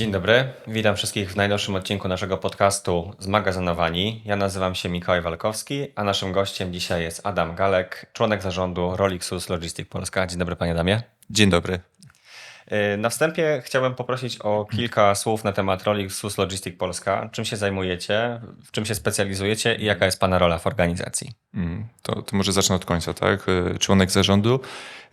Dzień dobry, witam wszystkich w najnowszym odcinku naszego podcastu Zmagazynowani. Ja nazywam się Mikołaj Walkowski, a naszym gościem dzisiaj jest Adam Galek, członek zarządu Rolixus Logistic Polska. Dzień dobry panie Adamie. Dzień dobry. Yy, Na wstępie chciałbym poprosić o kilka słów na temat Rolixus Logistic Polska. Czym się zajmujecie, w czym się specjalizujecie i jaka jest pana rola w organizacji? Mm, To, to może zacznę od końca, tak? E, Członek zarządu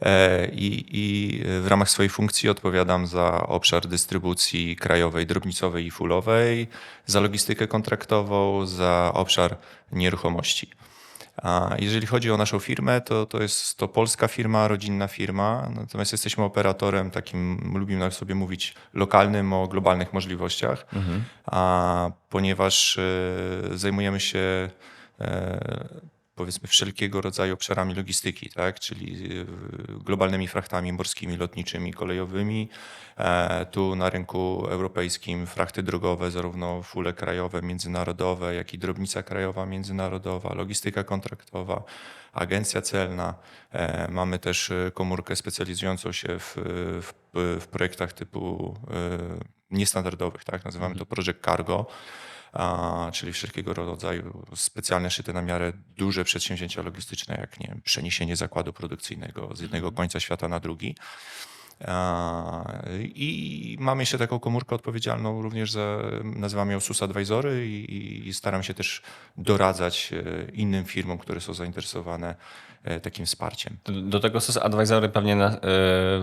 e, i, i w ramach swojej funkcji odpowiadam za obszar dystrybucji krajowej, drobnicowej i fulowej, za logistykę kontraktową, za obszar nieruchomości. A jeżeli chodzi o naszą firmę, to, to jest to polska firma, rodzinna firma, natomiast jesteśmy operatorem takim, lubimy sobie mówić, lokalnym o globalnych możliwościach, a ponieważ e, zajmujemy się e, powiedzmy wszelkiego rodzaju obszarami logistyki, tak? czyli e, globalnymi frachtami morskimi, lotniczymi, kolejowymi. E, Tu na rynku europejskim frachty drogowe, zarówno fule krajowe, międzynarodowe, jak i drobnica krajowa, międzynarodowa, logistyka kontraktowa, agencja celna. E, Mamy też e, komórkę specjalizującą się w, w, w projektach typu e, niestandardowych, tak? nazywamy to Project Cargo a, czyli wszelkiego rodzaju specjalne szyte na miarę duże przedsięwzięcia logistyczne, jak nie wiem, przeniesienie zakładu produkcyjnego z jednego końca świata na drugi. I mam jeszcze taką komórkę odpowiedzialną również za, nazywam ją SUS Advisory i, i staram się też doradzać e, innym firmom, które są zainteresowane e, takim wsparciem. Do- tego SUS Advisory pewnie na, y,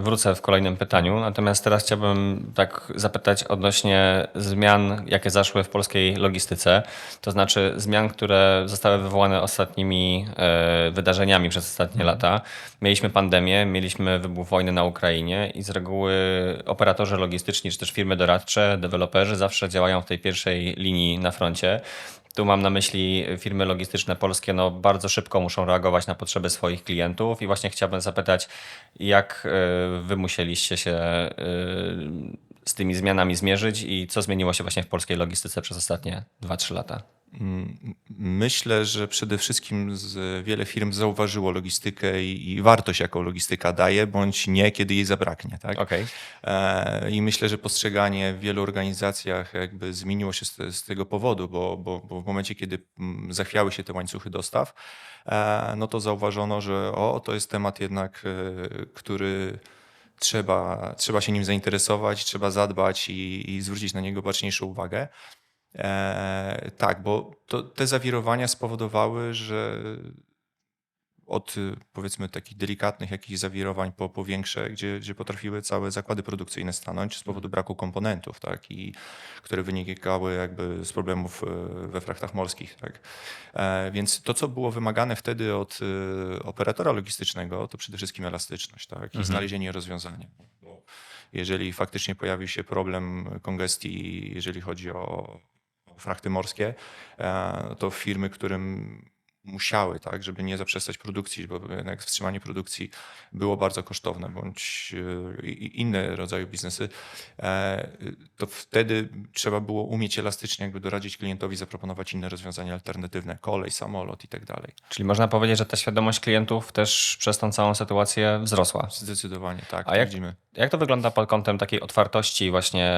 wrócę w kolejnym pytaniu, natomiast teraz chciałbym tak zapytać odnośnie zmian, jakie zaszły w polskiej logistyce, to znaczy zmian, które zostały wywołane ostatnimi wydarzeniami przez ostatnie lata. Mieliśmy pandemię, mieliśmy wybuch wojny na Ukrainie i z reguły operatorzy logistyczni, czy też firmy doradcze, deweloperzy zawsze działają w tej pierwszej linii na froncie. Tu mam na myśli firmy logistyczne polskie, no bardzo szybko muszą reagować na potrzeby swoich klientów i właśnie chciałbym zapytać, jak y, wy musieliście się y, z tymi zmianami zmierzyć i co zmieniło się właśnie w polskiej logistyce przez ostatnie 2-3 lata? Myślę, że przede wszystkim z, wiele firm zauważyło logistykę i, i wartość, jaką logistyka daje, bądź nie, kiedy jej zabraknie. Tak? Okej. E, I myślę, że postrzeganie w wielu organizacjach jakby zmieniło się z, z tego powodu, bo, bo, bo w momencie, kiedy zachwiały się te łańcuchy dostaw, e, no to zauważono, że o, to jest temat jednak, e, który trzeba, trzeba się nim zainteresować, trzeba zadbać i, i zwrócić na niego baczniejszą uwagę. E, tak, bo to, te zawirowania spowodowały, że od y, powiedzmy takich delikatnych jakichś zawirowań po, po większe, gdzie, gdzie potrafiły całe zakłady produkcyjne stanąć z powodu braku komponentów, tak, i które wynikały jakby z problemów y, we frachtach morskich, tak. E, więc to, co było wymagane wtedy od y, operatora logistycznego, to przede wszystkim elastyczność, tak, i znalezienie rozwiązania. Jeżeli faktycznie pojawił się problem kongestii, jeżeli chodzi o frachty morskie, e, to firmy, którym musiały, tak, żeby nie zaprzestać produkcji, bo jednak wstrzymanie produkcji było bardzo kosztowne, bądź e, inne rodzaje biznesy, e, to wtedy trzeba było umieć elastycznie jakby doradzić klientowi, zaproponować inne rozwiązania alternatywne, kolej, samolot i tak dalej. Czyli można powiedzieć, że ta świadomość klientów też przez tą całą sytuację wzrosła. Zdecydowanie tak, A jak- widzimy. Jak to wygląda pod kątem takiej otwartości właśnie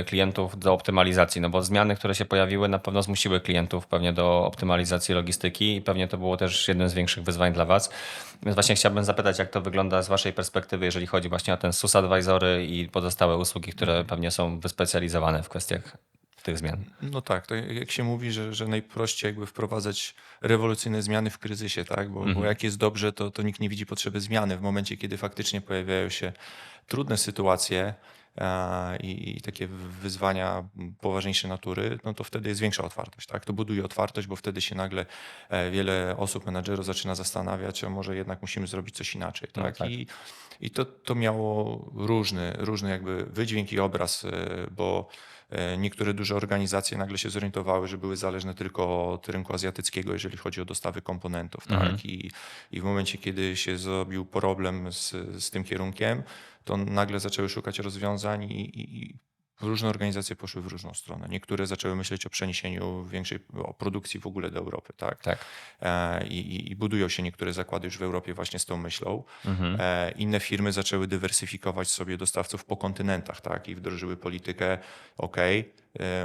y, klientów do optymalizacji? No bo zmiany, które się pojawiły, na pewno zmusiły klientów pewnie do optymalizacji logistyki i pewnie to było też jednym z większych wyzwań dla Was. Więc właśnie chciałbym zapytać, jak to wygląda z Waszej perspektywy, jeżeli chodzi właśnie o ten SUS Advisory i pozostałe usługi, które pewnie są wyspecjalizowane w kwestiach tych zmian. No tak, to jak się mówi, że, że najprościej jakby wprowadzać rewolucyjne zmiany w kryzysie, tak? Bo, bo jak jest dobrze, to, to nikt nie widzi potrzeby zmiany. W momencie, kiedy faktycznie pojawiają się trudne sytuacje i, i takie wyzwania poważniejszej natury, no to wtedy jest większa otwartość, tak? To buduje otwartość, bo wtedy się nagle e, wiele osób, menadżerów zaczyna zastanawiać, a może jednak musimy zrobić coś inaczej, No tak? tak. I, i to, to miało różny, różny jakby wydźwięk i obraz, e, bo E, Niektóre duże organizacje nagle się zorientowały, że były zależne tylko od rynku azjatyckiego, jeżeli chodzi o dostawy komponentów. Tak? I, I w momencie, kiedy się zrobił problem z, z tym kierunkiem, to nagle zaczęły szukać rozwiązań i, i Różne organizacje poszły w różną stronę. Niektóre zaczęły myśleć o przeniesieniu większej o produkcji w ogóle do Europy, tak? Tak. E, I, i- budują się niektóre zakłady już w Europie właśnie z tą myślą. Mhm. E, Inne firmy zaczęły dywersyfikować sobie dostawców po kontynentach, tak? I wdrożyły politykę, ok,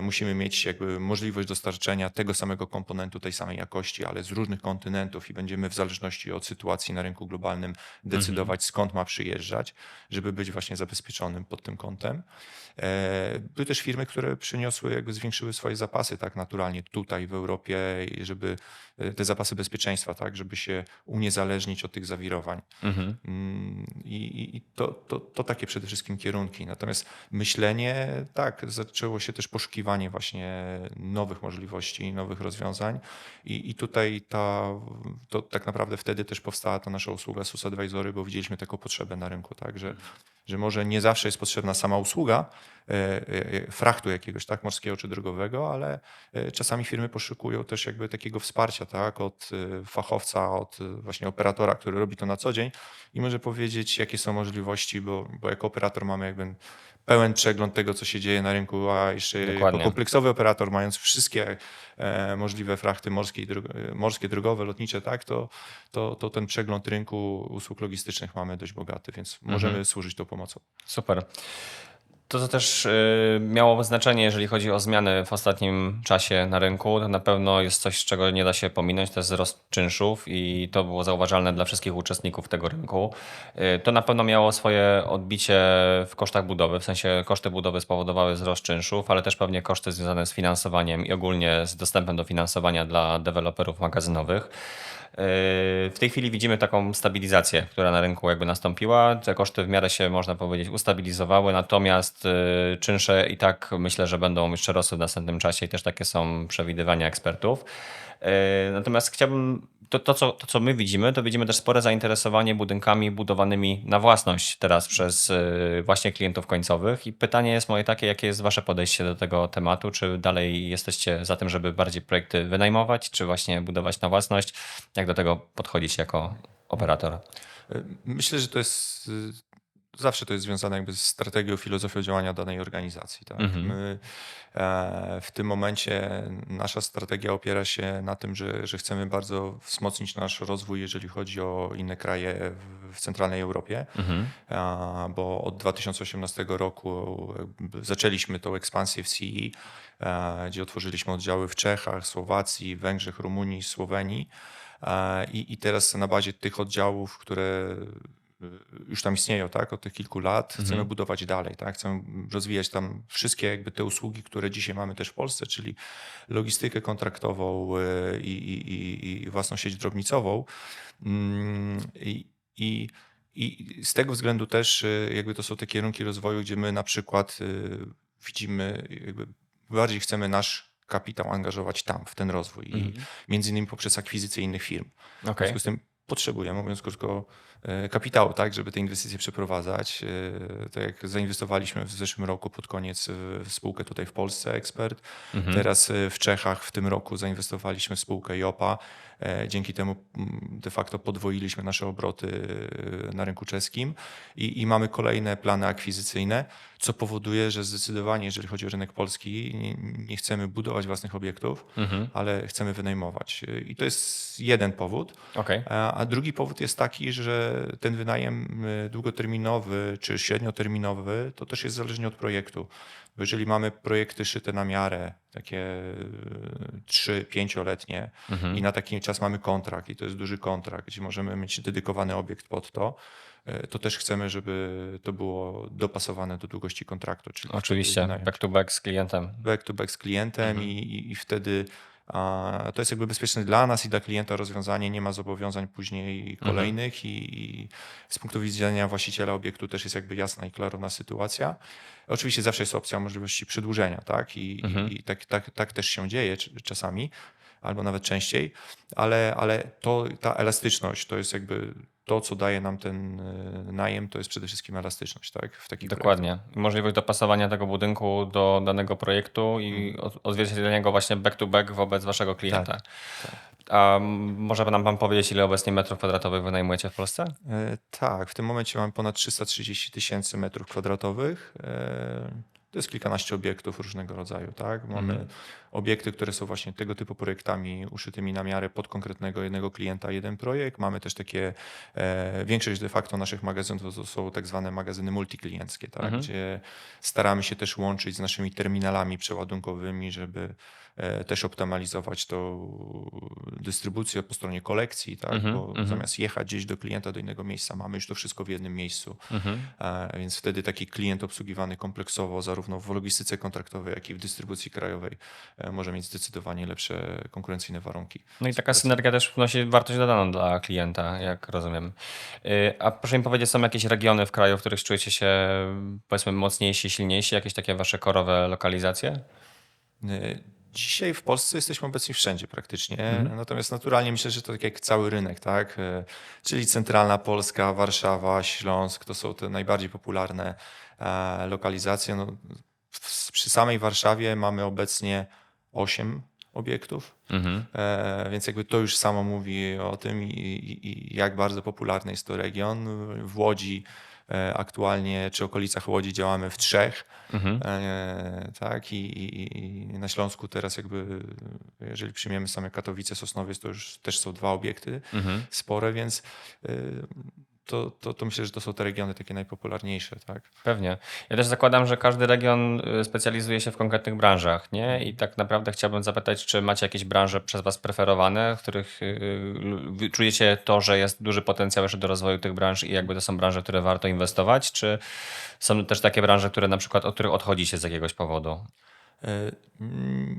musimy mieć jakby możliwość dostarczenia tego samego komponentu, tej samej jakości, ale z różnych kontynentów i będziemy w zależności od sytuacji na rynku globalnym decydować skąd ma przyjeżdżać, żeby być właśnie zabezpieczonym pod tym kątem. E, Były też firmy, które przyniosły, jakby zwiększyły swoje zapasy tak naturalnie tutaj w Europie, żeby e, te zapasy bezpieczeństwa, tak, żeby się uniezależnić od tych zawirowań. Mhm. Mm, I, i- i to, to, to takie przede wszystkim kierunki. Natomiast myślenie, tak, zaczęło się też poszukiwanie właśnie nowych możliwości, nowych rozwiązań. I, i tutaj ta, to tak naprawdę wtedy też powstała ta nasza usługa SUS Advisory, bo widzieliśmy taką potrzebę na rynku, tak, że, że może nie zawsze jest potrzebna sama usługa e, e, frachtu jakiegoś, tak, morskiego czy drogowego, ale e, czasami firmy poszukują też jakby takiego wsparcia, tak, od e, fachowca, od e, właśnie operatora, który robi to na co dzień i może powiedzieć, jakie są możliwości, bo, bo jako operator mamy jakby pełen przegląd tego, co się dzieje na rynku, a jeszcze Dokładnie. jako kompleksowy operator, mając wszystkie e, możliwe frachty morskie, i dro- e, morskie, drogowe, lotnicze, tak, to, to, to ten przegląd rynku usług logistycznych mamy dość bogaty, więc możemy służyć tą pomocą. Super. To, co też y, miało znaczenie, jeżeli chodzi o zmiany w ostatnim czasie na rynku, to na pewno jest coś, czego nie da się pominąć, to jest wzrost czynszów i to było zauważalne dla wszystkich uczestników tego rynku. Y, To na pewno miało swoje odbicie w kosztach budowy, w sensie koszty budowy spowodowały wzrost czynszów, ale też pewnie koszty związane z finansowaniem i ogólnie z dostępem do finansowania dla deweloperów magazynowych. W tej chwili widzimy taką stabilizację, która na rynku jakby nastąpiła. Te koszty w miarę się, można powiedzieć, ustabilizowały, natomiast y, czynsze i tak myślę, że będą jeszcze rosły w następnym czasie i też takie są przewidywania ekspertów. Y, Natomiast chciałbym, to, to, co, to co my widzimy, to widzimy też spore zainteresowanie budynkami budowanymi na własność teraz przez y, właśnie klientów końcowych i pytanie jest moje takie, jakie jest wasze podejście do tego tematu? Czy dalej jesteście za tym, żeby bardziej projekty wynajmować, czy właśnie budować na własność? Jak do tego podchodzić jako operator? E, Myślę, że to jest y, zawsze to jest związane jakby z strategią, filozofią działania danej organizacji. Tak? Mhm. My e, w tym momencie nasza strategia opiera się na tym, że, że chcemy bardzo wzmocnić nasz rozwój, jeżeli chodzi o inne kraje w, w centralnej Europie, Mhm. a, bo od 2018 roku zaczęliśmy tą ekspansję w CE, e, gdzie otworzyliśmy oddziały w Czechach, Słowacji, Węgrzech, Rumunii, Słowenii. E, I, I teraz na bazie tych oddziałów, które już tam istnieją, tak, od tych kilku lat, chcemy budować dalej, tak, chcemy rozwijać tam wszystkie jakby te usługi, które dzisiaj mamy też w Polsce, czyli logistykę kontraktową y, i, i, i, i własną sieć drobnicową. Mm, I, i, z tego względu też y, jakby to są te kierunki rozwoju, gdzie my na przykład y, widzimy, jakby bardziej chcemy nasz kapitał angażować tam, w ten rozwój i między innymi poprzez akwizycję innych firm. W Okej. związku z tym potrzebujemy, mówiąc krótko, kapitału, tak, żeby te inwestycje przeprowadzać. E, Tak jak zainwestowaliśmy w zeszłym roku pod koniec w spółkę tutaj w Polsce, Ekspert. Mhm. Teraz e, w Czechach w tym roku zainwestowaliśmy w spółkę JOPA. E, Dzięki temu mm, de facto podwoiliśmy nasze obroty e, na rynku czeskim i, i mamy kolejne plany akwizycyjne, co powoduje, że zdecydowanie, jeżeli chodzi o rynek polski, nie, nie chcemy budować własnych obiektów, Mhm. ale chcemy wynajmować. E, I to jest jeden powód. Okej. A a drugi powód jest taki, że ten wynajem y, długoterminowy czy średnioterminowy to też jest zależnie od projektu. Bo jeżeli mamy projekty szyte na miarę, takie 3-5-letnie Mhm. i na taki czas mamy kontrakt i to jest duży kontrakt, gdzie możemy mieć dedykowany obiekt pod to, y, to też chcemy, żeby to było dopasowane do długości kontraktu. Czyli Oczywiście, back to back z klientem. back to back z klientem Mhm. i, i, wtedy to jest jakby bezpieczne dla nas i dla klienta rozwiązanie, nie ma zobowiązań później Mhm. kolejnych i, i z punktu widzenia właściciela obiektu też jest jakby jasna i klarowna sytuacja. Oczywiście zawsze jest opcja możliwości przedłużenia, tak? I, Mhm. i, tak, tak, tak też się dzieje cz- czasami, albo nawet częściej, ale, ale to, ta elastyczność to jest jakby to, co daje nam ten y, najem, to jest przede wszystkim elastyczność, tak? W takich projektach. Dokładnie. I możliwość dopasowania tego budynku do danego projektu i Mhm. od- odzwierciedlenia go właśnie back to back wobec waszego klienta. Tak, A m, może nam pan powiedzieć, ile obecnie metrów kwadratowych wynajmujecie w Polsce? E, Tak, w tym momencie mamy ponad 330 tysięcy metrów kwadratowych. E, To jest kilkanaście obiektów różnego rodzaju, tak? Mamy Mhm. Obiekty, które są właśnie tego typu projektami uszytymi na miarę pod konkretnego jednego klienta, jeden projekt. Mamy też takie, e, większość de facto naszych magazynów to są tak zwane magazyny multiklienckie, tak? Mhm. gdzie staramy się też łączyć z naszymi terminalami przeładunkowymi, żeby e, też optymalizować tą dystrybucję po stronie kolekcji, tak? Mhm, bo mhm. zamiast jechać gdzieś do klienta, do innego miejsca, mamy już to wszystko w jednym miejscu. Mhm. E, Więc wtedy taki klient obsługiwany kompleksowo, zarówno w logistyce kontraktowej, jak i w dystrybucji krajowej, może mieć zdecydowanie lepsze konkurencyjne warunki. No i taka synergia też wnosi wartość dodaną dla klienta, jak rozumiem. Y, A proszę mi powiedzieć, są jakieś regiony w kraju, w których czujecie się powiedzmy mocniejsi, silniejsi, jakieś takie wasze korowe lokalizacje? E, Dzisiaj w Polsce jesteśmy obecni wszędzie praktycznie, Mhm. natomiast naturalnie myślę, że to tak jak cały rynek, tak? E, Czyli centralna Polska, Warszawa, Śląsk to są te najbardziej popularne e, lokalizacje. No, przy samej Warszawie mamy obecnie 8 obiektów. Mhm. E, Więc jakby to już samo mówi o tym, i, i, i jak bardzo popularny jest to region. W Łodzi e, aktualnie, czy okolicach Łodzi działamy w trzech, Mhm. e, tak, I, i, na Śląsku teraz jakby, jeżeli przyjmiemy same Katowice, Sosnowiec, to już też są dwa obiekty Mhm. spore, więc e, to, to, to myślę, że to są te regiony takie najpopularniejsze, tak. Pewnie. Ja też zakładam, że każdy region y, specjalizuje się w konkretnych branżach, nie? I tak naprawdę chciałbym zapytać, czy macie jakieś branże przez Was preferowane, w których y, wy czujecie to, że jest duży potencjał jeszcze do rozwoju tych branż i jakby to są branże, w które warto inwestować, czy są też takie branże, które na przykład, od których odchodzicie z jakiegoś powodu? E,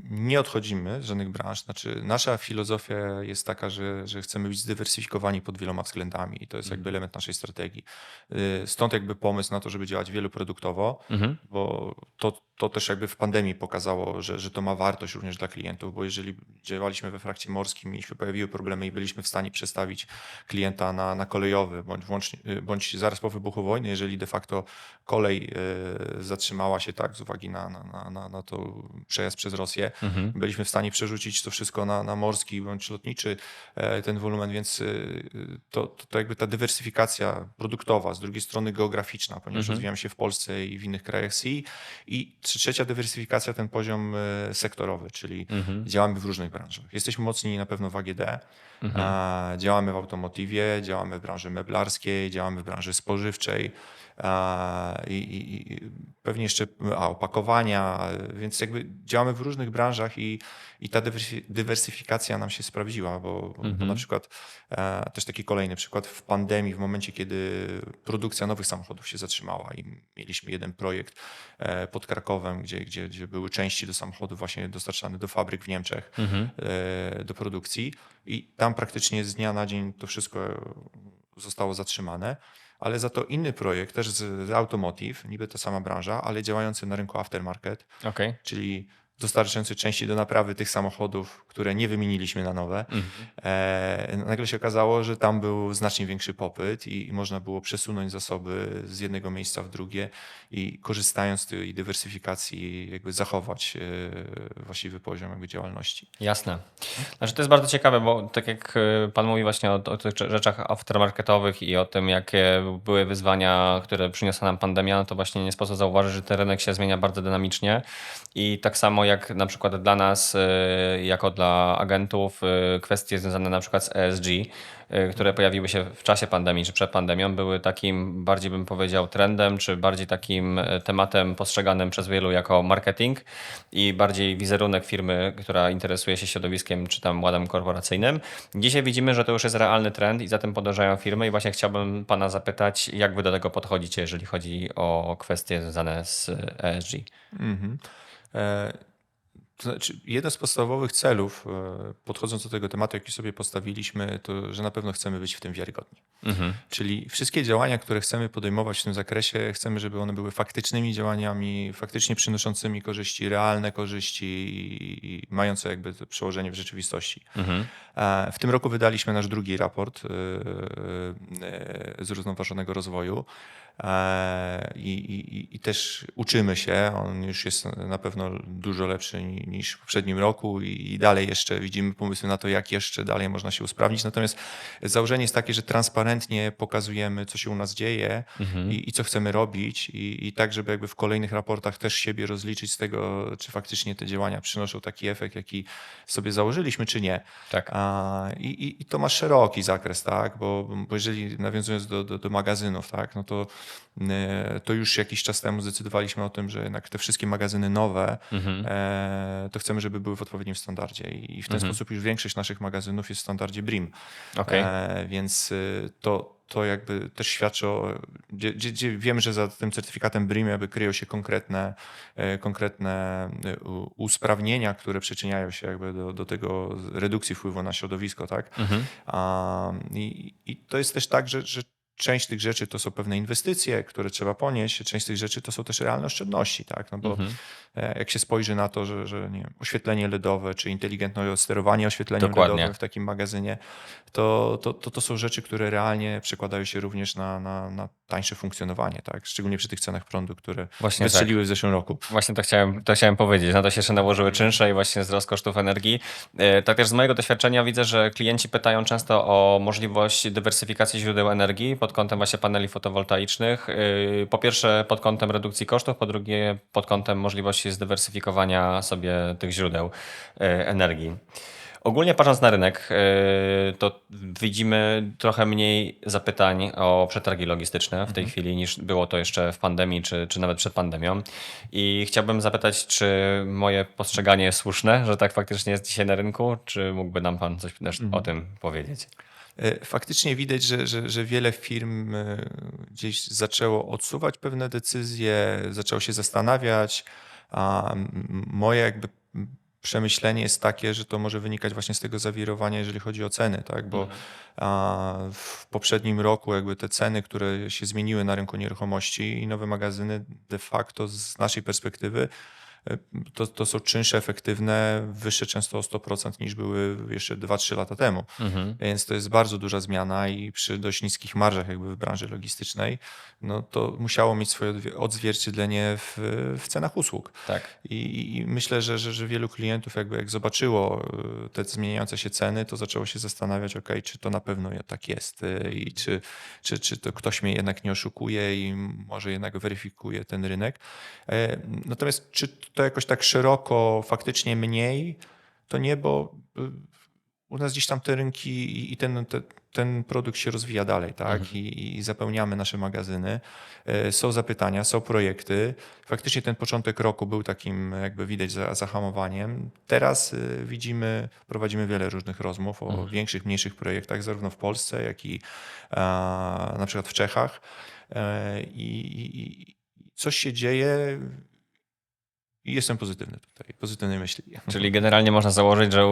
Nie odchodzimy z żadnych branż. Znaczy, nasza filozofia jest taka, że, że chcemy być zdywersyfikowani pod wieloma względami i to jest jakby element naszej strategii. E, Stąd jakby pomysł na to, żeby działać wieloproduktowo, Mhm. bo to, to też jakby w pandemii pokazało, że, że to ma wartość również dla klientów, bo jeżeli działaliśmy we frakcie morskim i się pojawiły problemy i byliśmy w stanie przestawić klienta na, na kolejowy, bądź, włącznie, bądź zaraz po wybuchu wojny, jeżeli de facto kolej e, zatrzymała się tak z uwagi na, na, na, na to przejazd przez Rosję, Mhm. byliśmy w stanie przerzucić to wszystko na, na morski bądź lotniczy e, ten wolumen, więc e, to, to, to jakby ta dywersyfikacja produktowa, z drugiej strony geograficzna, ponieważ Mhm. rozwijamy się w Polsce i w innych krajach CE i tr- trzecia dywersyfikacja ten poziom e, sektorowy, czyli Mhm. działamy w różnych branżach. Jesteśmy mocni na pewno w AGD, Mhm. działamy w automotywie, działamy w branży meblarskiej, działamy w branży spożywczej i, i, i pewnie jeszcze a, opakowania, więc jakby działamy w różnych branżach i, i ta dywersy- dywersyfikacja nam się sprawdziła, bo, bo Mhm. na przykład e, też taki kolejny przykład w pandemii, w momencie kiedy produkcja nowych samochodów się zatrzymała i mieliśmy jeden projekt e, pod Krakowem, gdzie, gdzie, gdzie były części do samochodów właśnie dostarczane do fabryk w Niemczech Mhm. e, do produkcji i tam praktycznie z dnia na dzień to wszystko zostało zatrzymane, ale za to inny projekt, też z, z Automotive, niby ta sama branża, ale działający na rynku aftermarket, Okej. czyli dostarczający części do naprawy tych samochodów, które nie wymieniliśmy na nowe. Mhm. E, nagle się okazało, że tam był znacznie większy popyt i, i można było przesunąć zasoby z jednego miejsca w drugie i korzystając z tej dywersyfikacji jakby zachować e, właściwy poziom jakby działalności. Jasne. Znaczy to jest bardzo ciekawe, bo tak jak y, Pan mówi właśnie o, o tych rzeczach aftermarketowych i o tym, jakie były wyzwania, które przyniosła nam pandemia, no to właśnie nie sposób zauważyć, że ten rynek się zmienia bardzo dynamicznie i tak samo jak na przykład dla nas, y, jako dla agentów, y, kwestie związane na przykład z ESG, y, które pojawiły się w czasie pandemii czy przed pandemią, były takim bardziej bym powiedział trendem, czy bardziej takim y, tematem postrzeganym przez wielu jako marketing i bardziej wizerunek firmy, która interesuje się środowiskiem czy tam ładem korporacyjnym. Dzisiaj widzimy, że to już jest realny trend i za tym podążają firmy i właśnie chciałbym Pana zapytać, jak Wy do tego podchodzicie, jeżeli chodzi o kwestie związane z ESG. Mhm. E, To znaczy, jeden z podstawowych celów, e, podchodząc do tego tematu, jaki sobie postawiliśmy, to że na pewno chcemy być w tym wiarygodni. Mhm. Czyli wszystkie działania, które chcemy podejmować w tym zakresie, chcemy, żeby one były faktycznymi działaniami, faktycznie przynoszącymi korzyści, realne korzyści i, mające jakby to przełożenie w rzeczywistości. Mhm. E, W tym roku wydaliśmy nasz drugi raport e, e, zrównoważonego rozwoju i, i, i też uczymy się. On już jest na pewno dużo lepszy ni- niż w poprzednim roku i, dalej jeszcze widzimy pomysły na to, jak jeszcze dalej można się usprawnić. Natomiast założenie jest takie, że transparentnie pokazujemy, co się u nas dzieje i, i co chcemy robić i, tak, żeby jakby w kolejnych raportach też siebie rozliczyć z tego, czy faktycznie te działania przynoszą taki efekt, jaki sobie założyliśmy, czy nie. Tak. A, i, to ma szeroki zakres, tak? Bo, bo jeżeli nawiązując do, do, do magazynów, tak, no to, e, to już jakiś czas temu zdecydowaliśmy o tym, że jednak te wszystkie magazyny nowe, e, to chcemy, żeby były w odpowiednim standardzie. I, w ten sposób już większość naszych magazynów jest w standardzie BRIM. Okej. E, więc y, to, to jakby też świadczy o, gdzie, gdzie, wiemy, że za tym certyfikatem BRIM jakby kryją się konkretne, e, konkretne e, usprawnienia, które przyczyniają się jakby do, do tego redukcji wpływu na środowisko, tak? A, i, I to jest też tak, że, że część tych rzeczy to są pewne inwestycje, które trzeba ponieść, część tych rzeczy to są też realne oszczędności, tak? No bo e, jak się spojrzy na to, że, że nie wiem, oświetlenie LEDowe, czy inteligentne sterowanie oświetleniem Dokładnie. LEDowym w takim magazynie, to, to, to, to są rzeczy, które realnie przekładają się również na, na, na tańsze funkcjonowanie, tak? Szczególnie przy tych cenach prądu, które Właśnie tak. wystrzeliły w zeszłym roku. Właśnie to chciałem, to chciałem powiedzieć. Na to się jeszcze nałożyły czynsze i właśnie wzrost kosztów energii. E, Tak też z mojego doświadczenia widzę, że klienci pytają często o możliwość dywersyfikacji źródeł energii pod kątem właśnie paneli fotowoltaicznych. E, Po pierwsze pod kątem redukcji kosztów, po drugie pod kątem możliwości zdywersyfikowania sobie tych źródeł e, energii. Ogólnie patrząc na rynek, e, to widzimy trochę mniej zapytań o przetargi logistyczne w tej chwili niż było to jeszcze w pandemii, czy, czy nawet przed pandemią. I chciałbym zapytać, czy moje postrzeganie jest słuszne, że tak faktycznie jest dzisiaj na rynku, czy mógłby nam Pan coś też o tym powiedzieć? E, Faktycznie widać, że, że, że wiele firm e, gdzieś zaczęło odsuwać pewne decyzje, zaczęło się zastanawiać, a moje jakby przemyślenie jest takie, że to może wynikać właśnie z tego zawirowania, jeżeli chodzi o ceny, tak? Bo a, w poprzednim roku jakby te ceny, które się zmieniły na rynku nieruchomości i nowe magazyny de facto z naszej perspektywy to, to są czynsze efektywne, wyższe często o 100% niż były jeszcze 2-3 lata temu. Więc to jest bardzo duża zmiana i przy dość niskich marżach jakby w branży logistycznej, no to musiało mieć swoje odzwierciedlenie w, w cenach usług. Tak. I, I myślę, że, że, że wielu klientów jakby jak zobaczyło y, te zmieniające się ceny, to zaczęło się zastanawiać, ok, czy to na pewno tak jest y, i czy, czy, czy to ktoś mnie jednak nie oszukuje i może jednak weryfikuje ten rynek. E, Natomiast czy to jakoś tak szeroko, faktycznie mniej, to nie, bo y, u nas gdzieś tam te rynki i- ten, te, ten produkt się rozwija dalej, tak? I, I zapełniamy nasze magazyny. E, Są zapytania, są projekty. Faktycznie ten początek roku był takim, jakby widać, za- zahamowaniem. Teraz y, widzimy, prowadzimy wiele różnych rozmów o większych, mniejszych projektach, zarówno w Polsce, jak i a, na przykład w Czechach. E, I, i, i coś się dzieje. I jestem pozytywny tutaj, pozytywnej myśli. Czyli generalnie można założyć, że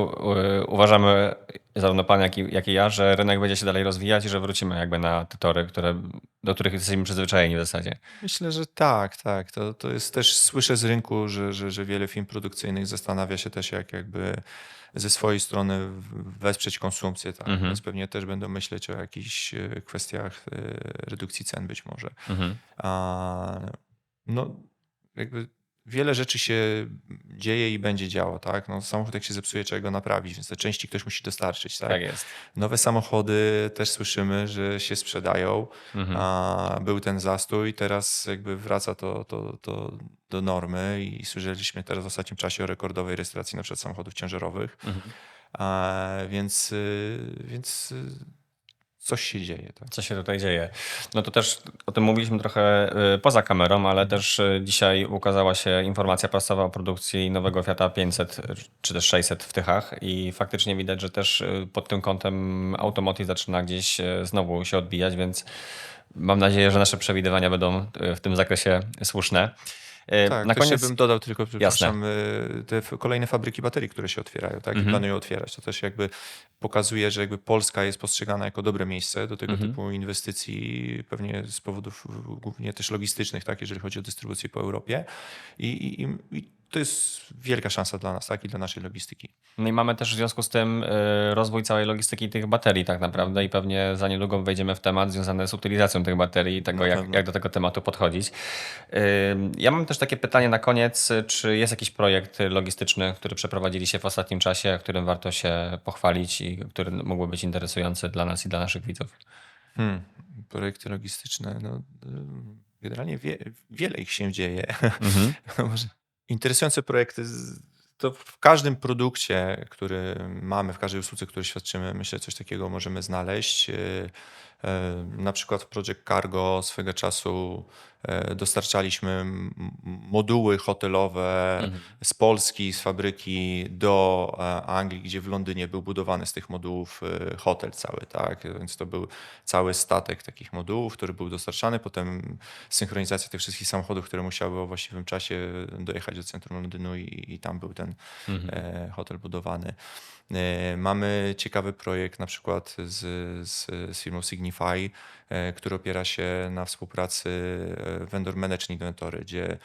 uważamy, zarówno Pan, jak i, jak i ja, że rynek będzie się dalej rozwijać i że wrócimy jakby na te tory, które, do których jesteśmy przyzwyczajeni w zasadzie. Myślę, że tak, tak. To, to jest też, słyszę z rynku, że, że, że wiele firm produkcyjnych zastanawia się też, jak jakby ze swojej strony wesprzeć konsumpcję. Tak? Mhm. Więc pewnie też będą myśleć o jakichś e, kwestiach e, redukcji cen być może. Mhm. A, no, jakby wiele rzeczy się dzieje i będzie działo, tak? No, samochód jak się zepsuje, trzeba go naprawić, więc te części ktoś musi dostarczyć, tak? Tak jest. Nowe samochody też słyszymy, że się sprzedają. Mhm. A był ten zastój, teraz jakby wraca to, to, to do normy i słyszeliśmy teraz w ostatnim czasie o rekordowej rejestracji na przykład samochodów ciężarowych. Mhm. A, więc, y, więc y, coś się dzieje. Tak? Co się tutaj dzieje? No to też o tym mówiliśmy trochę y, poza kamerą, ale też y, dzisiaj ukazała się informacja prasowa o produkcji nowego Fiata 500 y, czy też 600 w Tychach i faktycznie widać, że też y, pod tym kątem automotive zaczyna gdzieś znowu się odbijać, więc mam nadzieję, że nasze przewidywania będą w tym zakresie słuszne. Y, Tak, Na koniec bym dodał tylko, przepraszam, y, te f- kolejne fabryki baterii, które się otwierają, tak, i Mhm. planują otwierać. To też jakby pokazuje, że jakby Polska jest postrzegana jako dobre miejsce do tego Mhm. typu inwestycji, pewnie z powodów głównie też logistycznych, tak, jeżeli chodzi o dystrybucję po Europie. I, i, i to jest wielka szansa dla nas, tak, i dla naszej logistyki. No i mamy też w związku z tym y, rozwój całej logistyki tych baterii tak naprawdę i pewnie za niedługo wejdziemy w temat związany z utylizacją tych baterii i tego, jak, jak do tego tematu podchodzić. Y, Ja mam też takie pytanie na koniec. Czy jest jakiś projekt logistyczny, który przeprowadziliście w ostatnim czasie, którym warto się pochwalić i który mógłby być interesujący dla nas i dla naszych widzów? Hmm, projekty logistyczne, no, y, generalnie wie, wiele ich się dzieje. Mhm. Może Interesujące projekty. To w każdym produkcie, który mamy, w każdej usłudze, której świadczymy, myślę, coś takiego możemy znaleźć. Y, Na przykład w Project Cargo swego czasu y, dostarczaliśmy moduły hotelowe z Polski, z fabryki do e, Anglii, gdzie w Londynie był budowany z tych modułów e, hotel cały, tak? Więc to był cały statek takich modułów, który był dostarczany. Potem synchronizacja tych wszystkich samochodów, które musiały o właściwym czasie dojechać do centrum Londynu i, i tam był ten e, hotel budowany. E, Mamy ciekawy projekt na przykład z, z, z firmą Signify, e, który opiera się na współpracy e, vendor managed inventory, gdzie,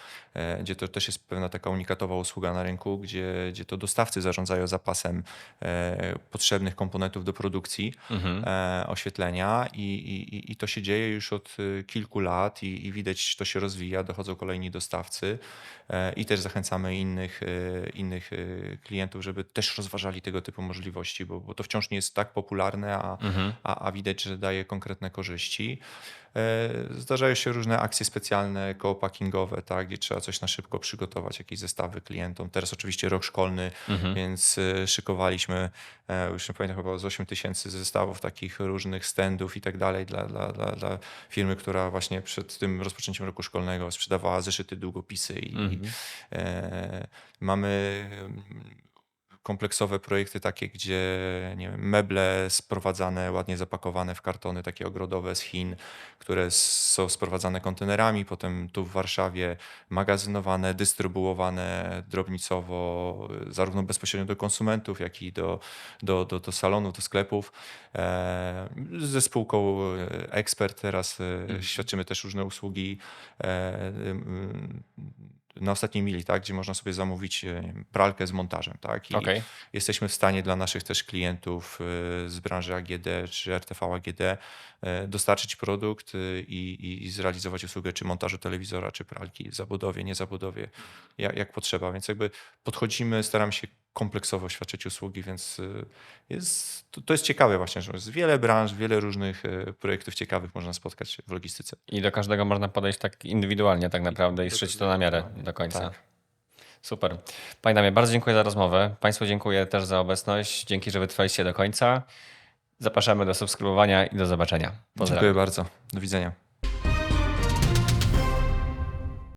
gdzie to też jest pewna taka unikatowa usługa na rynku, gdzie, gdzie to dostawcy zarządzają zapasem potrzebnych komponentów do produkcji e, oświetlenia i, i, i to się dzieje już od kilku lat i, i widać, to się rozwija, dochodzą kolejni dostawcy i też zachęcamy innych, innych klientów, żeby też rozważali tego typu możliwości, bo, bo to wciąż nie jest tak popularne, a, a, a widać, że daje konkretne korzyści. E, Zdarzają się różne akcje specjalne, koopackingowe, tak, gdzie trzeba coś na szybko przygotować, jakieś zestawy klientom. Teraz oczywiście rok szkolny, więc e, szykowaliśmy, e, już nie pamiętam, chyba z 8 tysięcy zestawów takich różnych standów i tak dalej dla, dla, dla, firmy, która właśnie przed tym rozpoczęciem roku szkolnego sprzedawała zeszyty, długopisy i, i e, mamy kompleksowe projekty takie, gdzie nie wiem, meble sprowadzane, ładnie zapakowane w kartony takie ogrodowe z Chin, które są sprowadzane kontenerami, potem tu w Warszawie magazynowane, dystrybuowane drobnicowo, y, zarówno bezpośrednio do konsumentów, jak i do, do, do, do salonów, do sklepów. E, ze spółką e, Ekspert teraz e, świadczymy też różne usługi e, na ostatniej mili, tak, gdzie można sobie zamówić e, pralkę z montażem. Tak, i Okej. jesteśmy w stanie dla naszych też klientów e, z branży AGD czy RTV AGD e, dostarczyć produkt i, i, zrealizować usługę czy montażu telewizora, czy pralki zabudowie, nie zabudowie, jak, jak potrzeba. Więc jakby podchodzimy, staramy się kompleksowo świadczyć usługi, więc e, jest, to, to jest ciekawe właśnie, że jest wiele branż, wiele różnych e, projektów ciekawych można spotkać w logistyce. I do każdego można podejść tak indywidualnie tak naprawdę i szyć to na miarę do końca. Tak. Super. Panie Damie, bardzo dziękuję za rozmowę. Państwu dziękuję też za obecność. Dzięki, że wytrwaliście do końca. Zapraszamy do subskrybowania i do zobaczenia. Pozdrawiam. Dziękuję bardzo. Do widzenia.